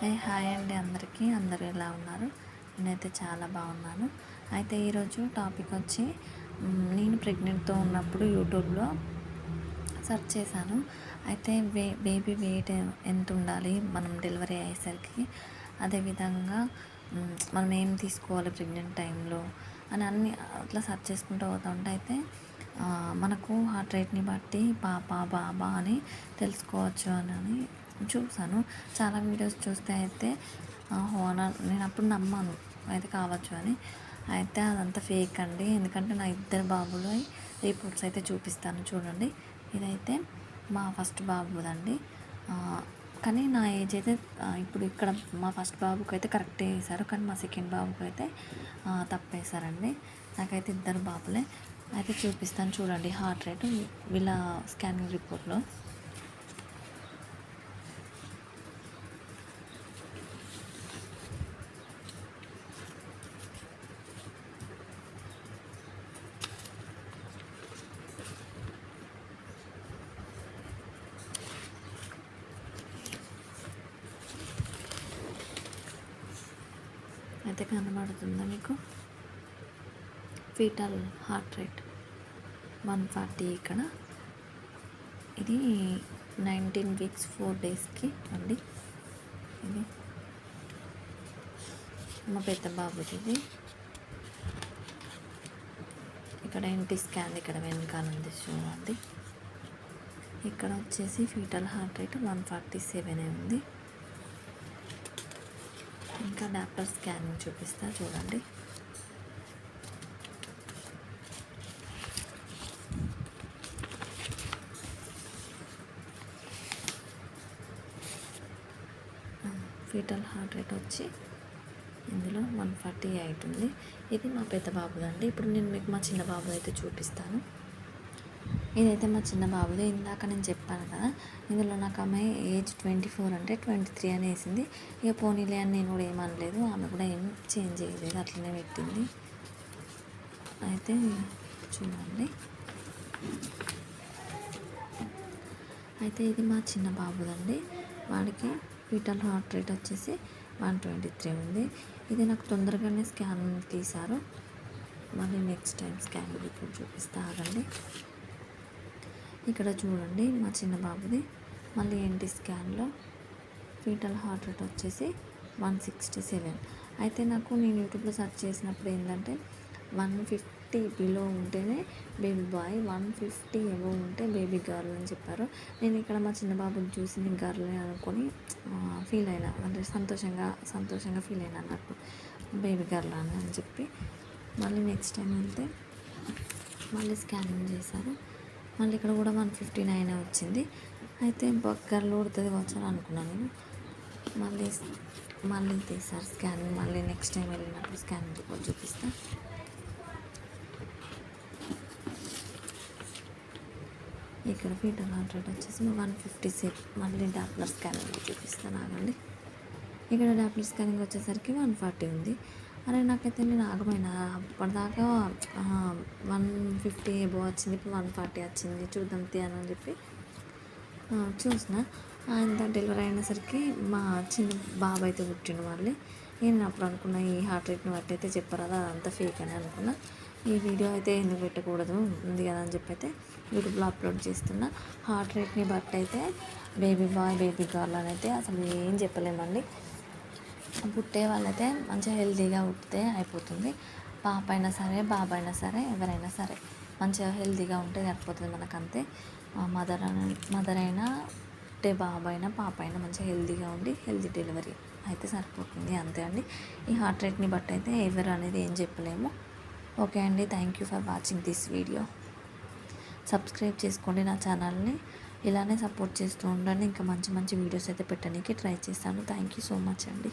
Hey hi అండి అందరికీ. అందరూ ఎలా ఉన్నారు? నేనైతే చాలా బాగున్నాను. అయితే ఈరోజు టాపిక్ వచ్చి నేను ప్రెగ్నెంట్తో ఉన్నప్పుడు యూట్యూబ్లో సెర్చ్ చేశాను. అయితే వే బేబీ వెయిట్ ఎంత ఉండాలి? మనం డెలివరీ అయ్యేసరికి అదేవిధంగా మనం ఏం తీసుకోవాలి ప్రెగ్నెంట్ టైంలో? అని అన్ని అట్లా సెర్చ్ చేసుకుంటూ పోతా ఉంటే అయితే మనకు హార్ట్ రేట్ని బట్టి పాప బాబా అని తెలుసుకోవచ్చు అని అని చూసాను చాలా వీడియోస్ చూస్తే అయితే హోనర్ హోనా నేను అప్పుడు నమ్మాను. అయితే కావచ్చు అని. అయితే అదంతా ఫేక్ అండి. ఎందుకంటే నా ఇద్దరు బాబులు రిపోర్ట్స్ అయితే చూపిస్తాను. చూడండి. ఇదైతే మా ఫస్ట్ బాబుదండి. కానీ నా ఏజ్ అయితే ఇప్పుడు ఇక్కడ మా ఫస్ట్ బాబుకి అయితే కరెక్టే వేశారు. కానీ మా సెకండ్ బాబుకి అయితే తప్పేశారండి. నాకైతే ఇద్దరు బాబులే. అయితే చూపిస్తాను. చూడండి హార్ట్ రేటు. వీళ్ళ స్కానింగ్ రిపోర్ట్లో. అయితే కనబడుతుందా మీకు? Fetal heart rate one forty ఇక్కడ. ఇది నైన్టీన్ వీక్స్ ఫోర్ డేస్కి అండి. ఇది మా పెద్ద బాబుది ఇది. ఇక్కడ ఎన్టీ స్కాన్ ఇక్కడ వెనకాల ఉంది చూడండి. ఇక్కడ వచ్చేసి fetal heart rate one forty seven ఉంది. ఇంకా డాక్టర్ స్కానింగ్ చూపిస్తా చూడండి. ఫీటల్ హార్ట్ రేట్ వచ్చి ఇందులో వన్ ఫార్టీ ఎయిట్ ఉంది. ఇది మా పెద్ద బాబుదండి. ఇప్పుడు నేను మీకు మా చిన్న బాబు అయితే చూపిస్తాను. ఇదైతే మా చిన్న బాబుది ఇందాక నేను చెప్పాను కదా. ఇందులో నాకు ఆమె ఏజ్ ట్వంటీ ఫోర్ అంటే ట్వంటీ త్రీ అని వేసింది. ఇక పోనీలే అని నేను కూడా ఏమనలేదు ఆమె కూడా ఏం చేంజ్ చేయలేదు అట్లనే పెట్టింది. అయితే చూడండి. అయితే ఇది మా చిన్న బాబుదండి. వాడికి ఫీటల్ హార్ట్ రేట్ వచ్చేసి వన్ ట్వంటీ త్రీ ఉంది. ఇది నాకు తొందరగానే స్కాన్ తీశారు. మళ్ళీ నెక్స్ట్ టైం స్కాన్ రిపోర్ట్ చూపిస్తా ఆగండి ఇక్కడ చూడండి మా చిన్న బాబుది. మళ్ళీ ఏంటి స్కాన్లో? ఫీటల్ హార్ట్ రేట్ వచ్చేసి వన్ సిక్స్టీ సెవెన్. అయితే నాకు నేను యూట్యూబ్లో సెర్చ్ చేసినప్పుడు ఏంటంటే వన్ ఫిఫ్టీ బిలో ఉంటేనే baby boy one fifty above ఉంటే బేబీ గర్ల్ అని చెప్పారు. నేను ఇక్కడ మా చిన్న బాబుని చూసి నేను గర్ల్ అనుకొని ఫీల్ అయినా అంటే సంతోషంగా సంతోషంగా ఫీల్ అయినా అన్నట్టు బేబీ గర్ల్ అని అని చెప్పి. మళ్ళీ నెక్స్ట్ టైం వెళ్తే మళ్ళీ స్కానింగ్ చేశారు. మళ్ళీ ఇక్కడ కూడా వన్ ఫిఫ్టీ నైన్ వచ్చింది. అయితే బగ్గర్లు ఉడుతుంది కావచ్చు అని అనుకున్నాను నేను. మళ్ళీ మళ్ళీ తీసారు స్కానింగ్ మళ్ళీ నెక్స్ట్ టైం వెళ్ళినప్పుడు స్కానింగ్ రిపోర్ట్ చూపిస్తా. ఇక్కడ ఫీటల్ హార్ట్ రేట్ వచ్చేసి వన్ ఫిఫ్టీ సెట్ మళ్ళీ డాప్లర్ స్కానింగ్ చూపిస్తాను ఆగండి ఇక్కడ డాప్లర్ స్కానింగ్ వచ్చేసరికి వన్ ఫార్టీ ఉంది. అరే నాకైతే నేను ఆగమైన? అప్పటిదాకా వన్ ఫిఫ్టీ ఏబో వచ్చింది. ఇప్పుడు వన్ ఫార్టీ వచ్చింది. చూద్దాం తీయను అని చెప్పి చూసిన. ఆయన డెలివరీ అయినసరికి మా చిన్న బాబు అయితే పుట్టిన వాళ్ళే నేను అప్పుడు అనుకున్నా ఈ హార్ట్ రేట్ని బట్టి అయితే చెప్పరు కదా అదంతా ఫేక్ అని అనుకున్నా. ఈ వీడియో అయితే ఎందుకు పెట్టకూడదు? ఉంది కదా అని చెప్పి అయితే యూట్యూబ్లో అప్లోడ్ చేస్తున్నా. హార్ట్ రేట్ని బట్టి అయితే బేబీ బాయ్ బేబీ గర్ల్ అని అయితే అసలు ఏం చెప్పలేమండి పుట్టే వాళ్ళైతే మంచిగా హెల్తీగా పుట్టితే అయిపోతుంది. పాప అయినా సరే బాబు అయినా సరే ఎవరైనా సరే మంచిగా హెల్తీగా ఉంటే సరిపోతుంది మనకంతే. మదర్ మదర్ అయినా పుట్టే బాబు అయినా పాప అయినా మంచిగా హెల్తీగా ఉండి హెల్తీ డెలివరీ అయితే సరిపోతుంది అంతే అండి. ఈ హార్ట్ రేట్ని బట్టి అయితే ఎవరు అనేది ఏం చెప్పలేము. ఓకే అండి thank you for watching this video. Subscribe చేసుకోండి నా ఛానల్ని. ఇలానే సపోర్ట్ చేస్తూ ఉండండి. ఇంకా మంచి మంచి వీడియోస్ అయితే పెట్టడానికి ట్రై చేస్తాను. థ్యాంక్ యూ సో మచ్ అండి.